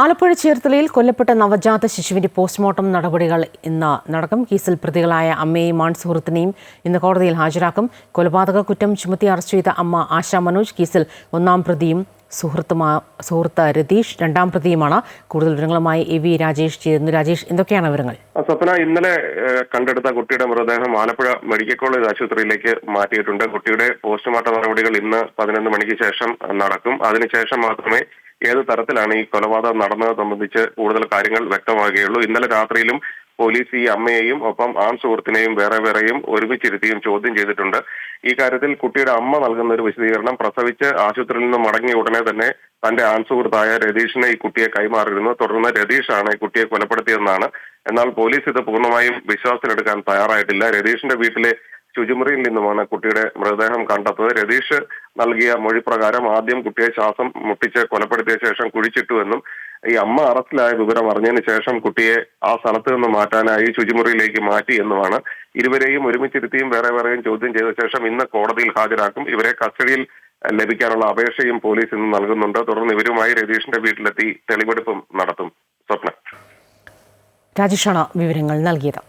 ആലപ്പുഴ ചേർത്തലയിൽ കൊല്ലപ്പെട്ട നവജാത ശിശുവിന്റെ പോസ്റ്റ്മോർട്ടം നടപടികൾ ഇന്ന് നടക്കും. കേസിൽ പ്രതികളായ അമ്മയെയും ആൺസുഹൃത്തിനെയും ഇന്ന് കോടതിയിൽ ഹാജരാക്കും. കൊലപാതക കുറ്റം ചുമത്തി അറസ്റ്റ് ചെയ്ത അമ്മ ആശ മനോജ്. കേസിൽ ഒന്നാം പ്രതിയും സുഹൃത്തുമാ സുഹൃത്ത് രതീഷ്. രണ്ടാം പ്രതിയുമാണ്. കൂടുതൽ വിവരങ്ങളുമായി എ വി രാജേഷ് ചേരുന്നു. രാജേഷ് എന്തൊക്കെയാണ് വിവരങ്ങൾ? സ്വപ്ന ഇന്നലെ കണ്ടെടുത്ത കുട്ടിയുടെ മൃതദേഹം ആലപ്പുഴ മെഡിക്കൽ കോളേജ് ആശുപത്രിയിലേക്ക് മാറ്റിയിട്ടുണ്ട്. കുട്ടിയുടെ പോസ്റ്റ്മോർട്ടം നടപടികൾ ഇന്ന് പതിനൊന്ന് മണിക്ക് ശേഷം നടക്കും. അതിനുശേഷം മാത്രമേ ഏത് തരത്തിലാണ് ഈ കൊലപാതകം നടന്നത് സംബന്ധിച്ച് കൂടുതൽ കാര്യങ്ങൾ വ്യക്തമാകുകയുള്ളൂ. ഇന്നലെ രാത്രിയിലും പോലീസ് ഈ അമ്മയെയും ഒപ്പം ആൺ സുഹൃത്തിനെയും വേറെ വേറെയും ഒരുമിച്ചിരുത്തിയും ചോദ്യം ചെയ്തിട്ടുണ്ട്. ഈ കാര്യത്തിൽ കുട്ടിയുടെ അമ്മ നൽകുന്ന ഒരു വിശദീകരണം പ്രസവിച്ച് ആശുപത്രിയിൽ നിന്ന് മടങ്ങിയ ഉടനെ തന്നെ തന്റെ ആൺ സുഹൃത്തായ രതീഷിനെ ഈ കുട്ടിയെ കൈമാറിയിരുന്നു. തുടർന്ന് രതീഷാണ് ഈ കുട്ടിയെ കൊലപ്പെടുത്തിയതെന്നാണ്. എന്നാൽ പോലീസ് ഇത് പൂർണമായും വിശ്വാസത്തിലെടുക്കാൻ തയ്യാറായിട്ടില്ല. രതീഷിന്റെ വീട്ടിലെ ശുചിമുറിയിൽ നിന്നുമാണ് കുട്ടിയുടെ മൃതദേഹം കണ്ടെത്തത് രതീഷ് നൽകിയ മൊഴി പ്രകാരം ആദ്യം കുട്ടിയെ ശ്വാസം മുട്ടിച്ച് കൊലപ്പെടുത്തിയ ശേഷം കുഴിച്ചിട്ടുവെന്നും ഈ അമ്മ അറസ്റ്റിലായ വിവരം അറിഞ്ഞതിന് ശേഷം കുട്ടിയെ ആ സ്ഥലത്ത് നിന്ന് മാറ്റാനായി ശുചിമുറിയിലേക്ക് മാറ്റി എന്നുമാണ് ഇരുവരെയും ഒരുമിച്ചിരുത്തിയും വേറെ വേറെയും ചോദ്യം ചെയ്ത ശേഷം ഇന്ന് കോടതിയിൽ ഹാജരാക്കും. ഇവരെ കസ്റ്റഡിയിൽ ലഭിക്കാനുള്ള അപേക്ഷയും പോലീസ് ഇന്ന് നൽകുന്നുണ്ട്. തുടർന്ന് ഇവരുമായി രതീഷിന്റെ വീട്ടിലെത്തി തെളിവെടുപ്പും നടത്തും. സ്വപ്ന. രാജേഷാണ് വിവരങ്ങൾ നൽകിയത്.